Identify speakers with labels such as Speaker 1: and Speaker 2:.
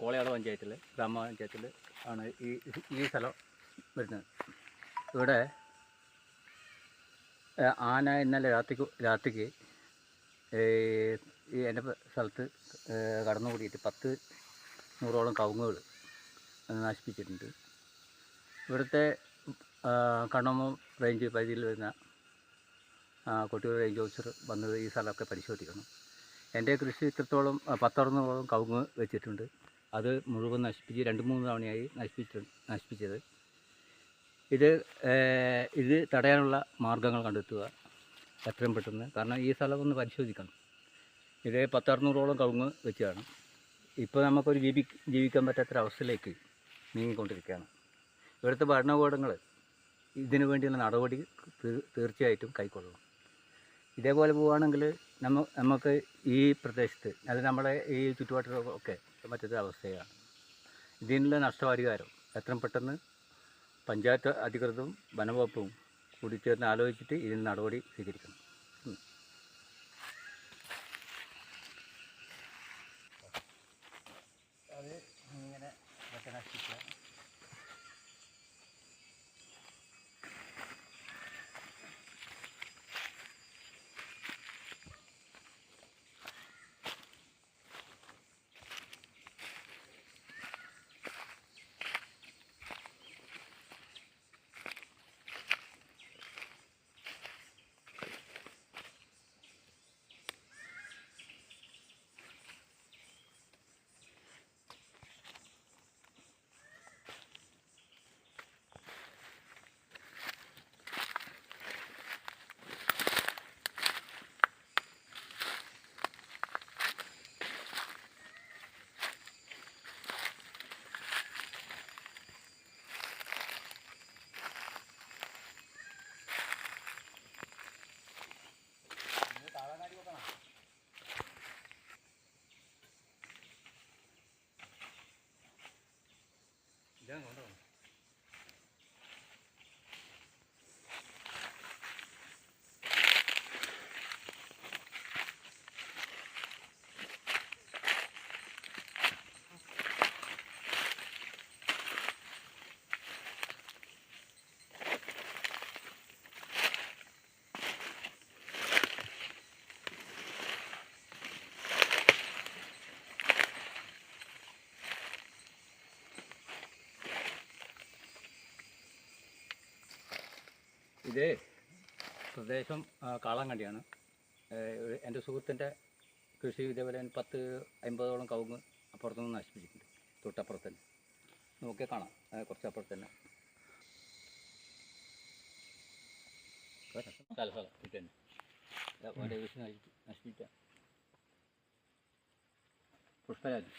Speaker 1: കോളയാട് പഞ്ചായത്തിൽ ഗ്രാമപഞ്ചായത്തിൽ ആണ് ഈ ഈ സ്ഥലം വരുന്നത്. ഇവിടെ ആന ഇന്നലെ രാത്രിക്ക് രാത്രിക്ക് ഈ എന്റെ സ്ഥലത്ത് കടന്നുകൂടിയിട്ട് പത്ത് നൂറോളം കവുങ്ങുകൾ നശിപ്പിച്ചിട്ടുണ്ട്. ഇവിടുത്തെ കണ്ണമ്മ റേഞ്ച് പരിധിയിൽ വരുന്ന കൊട്ടിയൂർ റേഞ്ച് ഓഫീസർ വന്നത് ഈ സ്ഥലമൊക്കെ പരിശോധിക്കണം. എന്റെ കൃഷി ഇത്രത്തോളം പത്തറുന്നൂറോളം കവുങ്ങ് വെച്ചിട്ടുണ്ട്. അത് മുഴുവൻ നശിപ്പിച്ച് രണ്ട് മൂന്ന് തവണയായി നശിപ്പിച്ചു നശിപ്പിച്ചത്. ഇത് ഇത് തടയാനുള്ള മാർഗങ്ങൾ കണ്ടെത്തുക എത്രയും പെട്ടെന്ന്. കാരണം ഈ സ്ഥലം ഒന്ന് പരിശോധിക്കണം. ഇത് പത്തറുന്നൂറോളം കവുങ്ങ് വെച്ചാണ് ഇപ്പോൾ നമുക്കൊരു ജീവി ജീവിക്കാൻ പറ്റാത്തൊരവസ്ഥയിലേക്ക് നീങ്ങിക്കൊണ്ടിരിക്കുകയാണ്. ഇവിടുത്തെ ഭരണകൂടങ്ങൾ ഇതിനു വേണ്ടിയുള്ള നടപടി തീർച്ചയായിട്ടും കൈക്കൊള്ളണം ഇതേപോലെ പോവുകയാണെങ്കിൽ നമ്മ നമുക്ക് ഈ പ്രദേശത്ത് അത് നമ്മുടെ ഈ ചുറ്റുപാട്ടിലൊക്കെ മറ്റൊരു അവസ്ഥയാണ്. ഇതിനുള്ള നഷ്ടപരിഹാരം എത്രയും പെട്ടെന്ന് പഞ്ചായത്ത് അധികൃതരും വനംവകുപ്പും കൂടി ചേർന്ന് ആലോചിച്ചിട്ട് ഇതിന് നടപടി സ്വീകരിക്കണം. ഇത് പ്രദേശം കാളാങ്കണ്ടിയാണ് എന്റെ സുഹൃത്തിന്റെ കൃഷി ഇതേപോലെ പത്ത് അമ്പതോളം കവുങ്ങ് അപ്പുറത്തുനിന്ന് നശിപ്പിച്ചിട്ടുണ്ട്. തൊട്ടപ്പുറത്ത് തന്നെ നോക്കിയാൽ കാണാം. കുറച്ച് അപ്പുറത്ത് തന്നെ. സ്ഥലം ഓന്റെ നശിപ്പിച്ച പുഷ്പരാജ്.